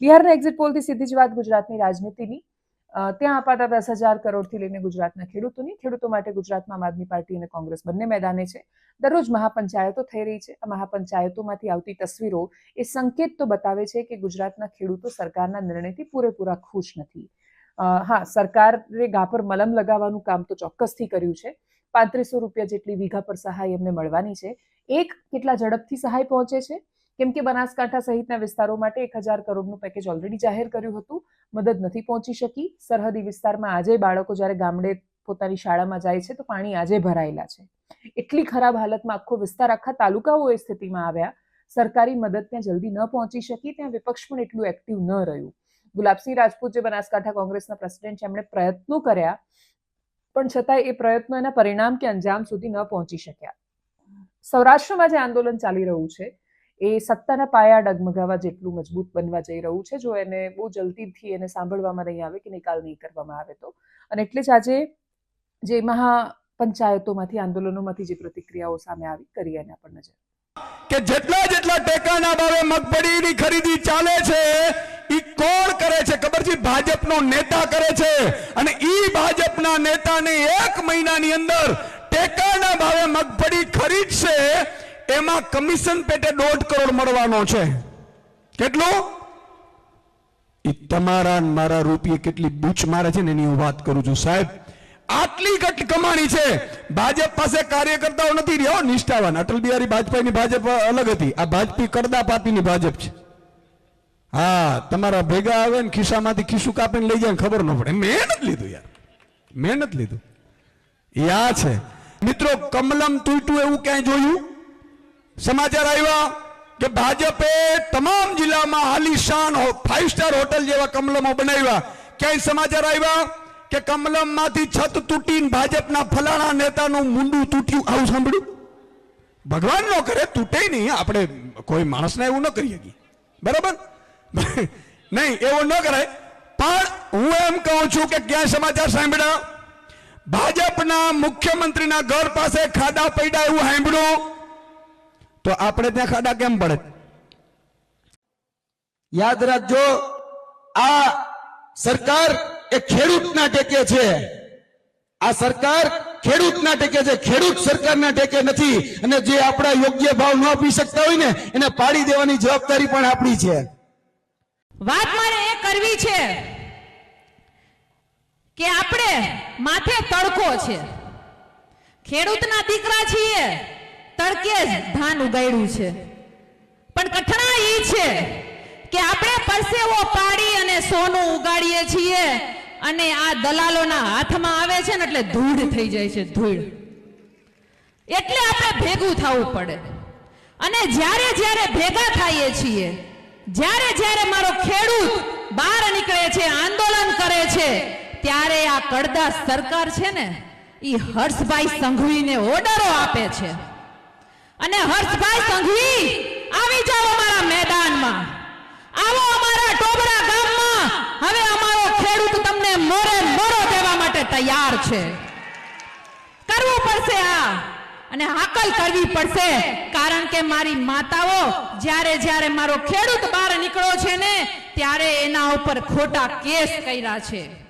બિહારના એક્ઝિટ પોલથી સીધી જ વાત ગુજરાતની રાજનીતિની. ત્યાં અપાતા દસ હજાર કરોડથી લઈને ગુજરાતના ખેડૂતોની. ખેડૂતો માટે ગુજરાતમાં આમ આદમી પાર્ટી અને કોંગ્રેસ બંને મેદાને છે. દરરોજ મહાપંચાયતો થઈ રહી છે. આ મહાપંચાયતોમાંથી આવતી તસવીરો એ સંકેત તો બતાવે છે કે ગુજરાતના ખેડૂતો સરકારના નિર્ણયથી પૂરેપૂરા ખુશ નથી. હા, સરકારે ગા પર મલમ લગાવવાનું કામ તો ચોક્કસથી કર્યું છે. પાંત્રીસો રૂપિયા જેટલી વીઘા પર સહાય એમને મળવાની છે. એક કેટલા ઝડપથી સહાય પહોંચે છે? કેમ કે બનાસકાંઠા સહિતના વિસ્તારો માટે એક હજાર કરોડનું પેકેજ ઓલરેડી જાહેર કર્યું હતું. મદદ નથી પહોંચી શકી. સરહદી વિસ્તારમાં આજે બાળકો જ્યારે ગામડે પોતાની શાળામાં જાય છે તો પાણી આજે ભરાયેલા છે. એટલી ખરાબ હાલતમાં આખો વિસ્તાર, આખા તાલુકાઓ એ સ્થિતિમાં આવ્યા. સરકારી મદદ ત્યાં જલ્દી ન પહોંચી શકી. ત્યાં વિપક્ષ પણ એટલું એક્ટિવ ન રહ્યું. ગુલાબસિંહ રાજપૂત જે બનાસકાંઠા કોંગ્રેસના પ્રેસિડેન્ટ છે, એમણે પ્રયત્નો કર્યા. પણ છતાંય એ પ્રયત્નો એના પરિણામ કે અંજામ સુધી ન પહોંચી શક્યા. સૌરાષ્ટ્રમાં જે આંદોલન ચાલી રહ્યું છે એ સત્તાના પાયા ડગમગાવા જેટલું મજબૂત બનવા જઈ રહ્યું છે. જો એને બહુ જલ્દીથી એને સાંભળવામાં નહીં આવે કે નિકાલ નહીં કરવામાં આવે તો. અને એટલે જ આજે જે મહાપંચાયતોમાંથી, આંદોલનોમાંથી જે પ્રતિક્રિયાઓ સામે આવી, કરી એના પર નજર. કે જેટલા જેટલા ટેકાના ભાવે મગફળીની ખરીદી ચાલે છે, ઈ કોણ કરે છે? ખબર છે? ભાજપનો નેતા કરે છે. અને ઈ ભાજપના નેતાને એક મહિનાની અંદર ટેકાના ભાવે મગફળી ખરીદશે એમાં કમિશન પેટે દોઢ કરોડ મળવાનો છે. કેટલું? એ તમારા મારા રૂપિયે કેટલી બૂચ મારે છે ને એની હું વાત કરું છું. સાહેબ, આટલી કટ કમાણી છે. ભાજપ પાસે કાર્યકર્તાઓ નથી રહ્યો નિષ્ઠાવાન. અટલ બિહારી વાજપેયીની ભાજપ અલગ હતી. આ ભાજપી કરદા પાતીની ભાજપ છે. હા, તમારા ભેગા આવે ને ખિસ્સામાંથી ખિસ્સું કાપીને લઈ જાય ખબર ન પડે. મહેનત લીધું યાર. મહેનત લીધું. એ આ છે. મિત્રો, કમલમ તૂટ્યું એવું ક્યાંય જોયું? સમાચાર આવ્યા કે ભાજપે તમામ જિલ્લામાં આલીશાન ફાઈવ સ્ટાર હોટલ જેવા કમલમો બનાવ્યા. ક્યાંય સમાચાર આવ્યા કે કમલમમાંથી છત તૂટીને ભાજપના ફલાણા નેતાનું મુંડું તૂટ્યું? આવું સાંભળ્યું? ભગવાન નો કરે તૂટે નહીં. આપણે કોઈ માણસને એવું ન કરી શકીએ બરાબર? નહીં, એવું ન કરાય. પણ હું એમ કહું છું કે ક્યાં સમાચાર સાંભળ્યા? ભાજપના મુખ્યમંત્રીના ઘર પાસે ખાડા પડ્યા એવું સાંભળ્યું તો આપણે ત્યાં ખાડા કેમ પડે? યાદ રાખજો, આ સરકાર એ ખેડૂતના ટેકે છે. આ સરકાર ખેડૂતના ટેકે છે. ખેડૂત સરકારના ટેકે નથી. અને જે આપણા યોગ્ય ભાવ ન આપી શકતા હોય ને, એને પાડી દેવાની જવાબદારી પણ આપણી છે. વાત મારે એ કરવી છે કે આપણે માથે તડકો છે. ખેડૂતના દીકરા છીએ. તડકે જ ધાન ઉગાડ્યું છે. પણ કઠણા એ છે કે આપણે પરસેવો પાડી અને સોનું ઉગાડીએ છીએ અને આ દલાલોના હાથમાં આવે છે ને એટલે ધૂળ થઈ જાય છે, ધૂળ. એટલે આપણે ભેગું થવું પડે. અને જ્યારે જ્યારે ભેગા થઈએ છીએ, જ્યારે જ્યારે મારો ખેડૂત બહાર નીકળે છે, આંદોલન કરે છે, ત્યારે આ કડદા સરકાર છે ને એ હર્ષભાઈ સંઘવીને ઓર્ડરો આપે છે. અને હર્ષભાઈ સંઘવી, આવી જાઓ અમારા મેદાનમાં. આવો અમારા ટોબરા ગામમાં. હવે અમારો ખેડૂત તમને મોરે મોરો દેવા માટે તૈયાર છે. કરવું પડશે આ. અને હાકલ કરવી પડશે. કારણ કે મારી માતાઓ જ્યારે જ્યારે મારો ખેડૂત બહાર નીકળ્યો છે ને, ત્યારે એના ઉપર ખોટા કેસ કર્યા છે.